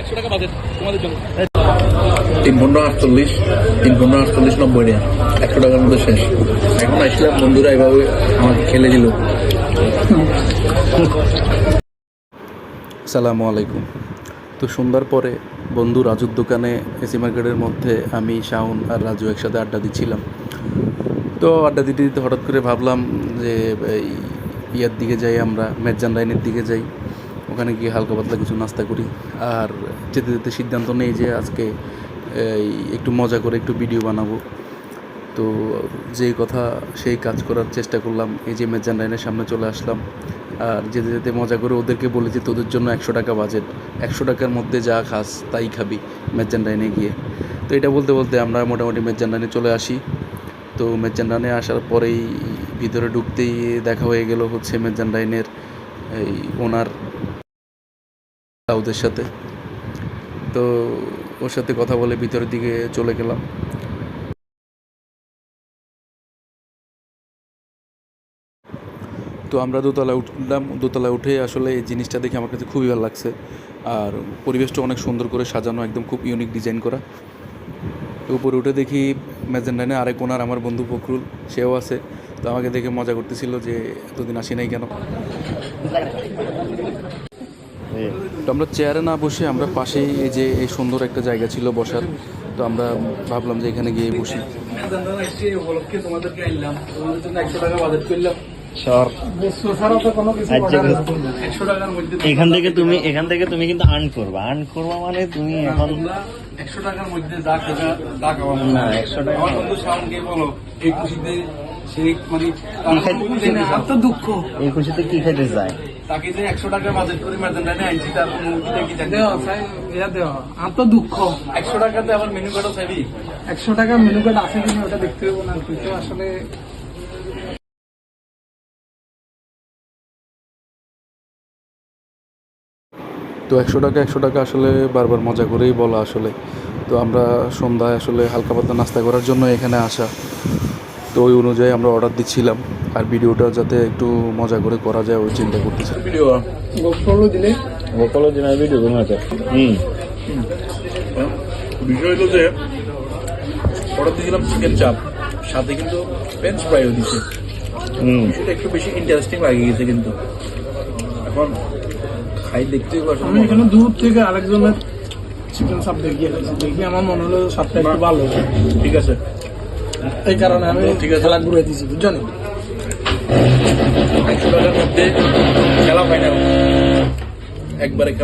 একশো টাকা বাজেট তোমাদের জন্য। তিন পনেরো আটচল্লিশ তিন পনেরো আটচল্লিশ নব্বই টাকা একশো টাকার মধ্যে শেষ। এখন আসলাম বন্ধুরা এভাবে আমাকে খেলে দিল। সালামু আলাইকুম। তো সন্ধ্যার পরে বন্ধু রাজুর দোকানে এসি মার্কেটের মধ্যে আমি শাওন আর রাজু একসাথে আড্ডা দিচ্ছিলাম। তো আড্ডা দিতে দিতে হঠাৎ করে ভাবলাম যে এই ইয়ার দিকে যাই আমরা মেরজান লাইনের দিকে যাই। ওখানে গিয়ে হালকা পাতলা কিছু নাস্তা করি। আর যেতে যেতে সিদ্ধান্ত নেই যে আজকে একটু মজা করে একটু ভিডিও বানাবো। তো যেই কথা, সেই কাজ করার চেষ্টা করলাম। এই যে মেজান লাইনের সামনে চলে আসলাম। আর যেতে যেতে মজা করে ওদেরকে বলে যে, তোদের জন্য একশো টাকা বাজেট একশো টাকার মধ্যে যা খাস, তাই খাবি। মেজান লাইনে গিয়ে। তো এটা বলতে বলতে আমরা মোটামুটি মেজান লাইনে চলে আসি। তো মেজান লাইনে আসার পরেই ভিতরে ঢুকতেই দেখা হয়ে গেল হচ্ছে মেজান লাইনের এই, ওনার ওদের সাথে। তো ওর সাথে কথা বলে ভিতরের দিকে চলে গেলাম। তো আমরা দোতলায় উঠলাম। দোতলায় উঠে আসলে এই জিনিসটা দেখে আমার কাছে খুবই ভালো লাগছে। আর পরিবেশটা অনেক সুন্দর করে সাজানো, একদম খুব ইউনিক ডিজাইন করা। তো উপরে উঠে দেখি ম্যাজেন্ডাইনে আরেক ওনার, আমার বন্ধু ফখরুল, সেও আছে। তো আমাকে দেখে মজা করতেছিল যে এতদিন আসি নাই কেন। তো আমরা চেয়ারে না বসে আমরা পাশেই এই যে এই সুন্দর একটা জায়গা ছিল বসার তো আমরা ভাবলাম যে এখানে গিয়ে বসি। উপলক্ষে তোমাদেরকে আনলাম তোমাদের জন্য একশো টাকা বাজেট করলাম সর একশো টাকার মধ্যে এখান থেকে তুমি এখান থেকে তুমি কিন্তু আর্ন করবা। আর্ন করবা মানে তুমি এখন একশো টাকার মধ্যে না, 100 টাকা বলো এই খুশিতে সে মানে তো দুঃখ। এই খুশিতে কি খেতে যায় তাকে যে একশো টাকা বাজেট করে ম্যাজেন্ডানে আনছি তার অনুভূতিটা কি জানি ইয়া দেওয়া। আর তো দুঃখ। একশো টাকাতে আবার মেনু কার্ডও চাইবি? একশো টাকা মেনু কার্ড আছে কিনা ওটা দেখতে হবে না তুই তো আসলে তো একশো টাকা একশো টাকা আসলে বারবার মজা করেই বলা আসলে। তো আমরা সন্ধ্যায় আসলে হালকা পাতলা নাস্তা করার জন্য এখানে আসা। তো ওই অনুযায়ী আমরা অর্ডার দিচ্ছিলাম। আর ভিডিওটা যাতে একটু মজা করে করা যায় ওই চিন্তা করতেছি। ভিডিও গোপগুলো দিলে গোপাল দিনের ভিডিও বানাতে হুম। বিষয় হলো যে অর্ডার দিয়েছিলাম চিকেন চাপ সাথে কিন্তু ফ্রেঞ্চ ফ্রাইও দিচ্ছে হুম। সেটা একটু বেশি ইন্টারেস্টিং লাগে গেছে কিন্তু। এখন খাই দেখতেই পারছ। আমি এখানে দূর থেকে আরেকজনের চিকেন সাপ দেখিয়ে দেখি আমার মনে হলো সাপটা একটু ভালো। ঠিক আছে। এই কারণে আমি ঠিক আছে। খেলা ঘুরে দিয়েছি বুঝছ নি মধ্যে খেলা ফাইনাল একবারে খেলা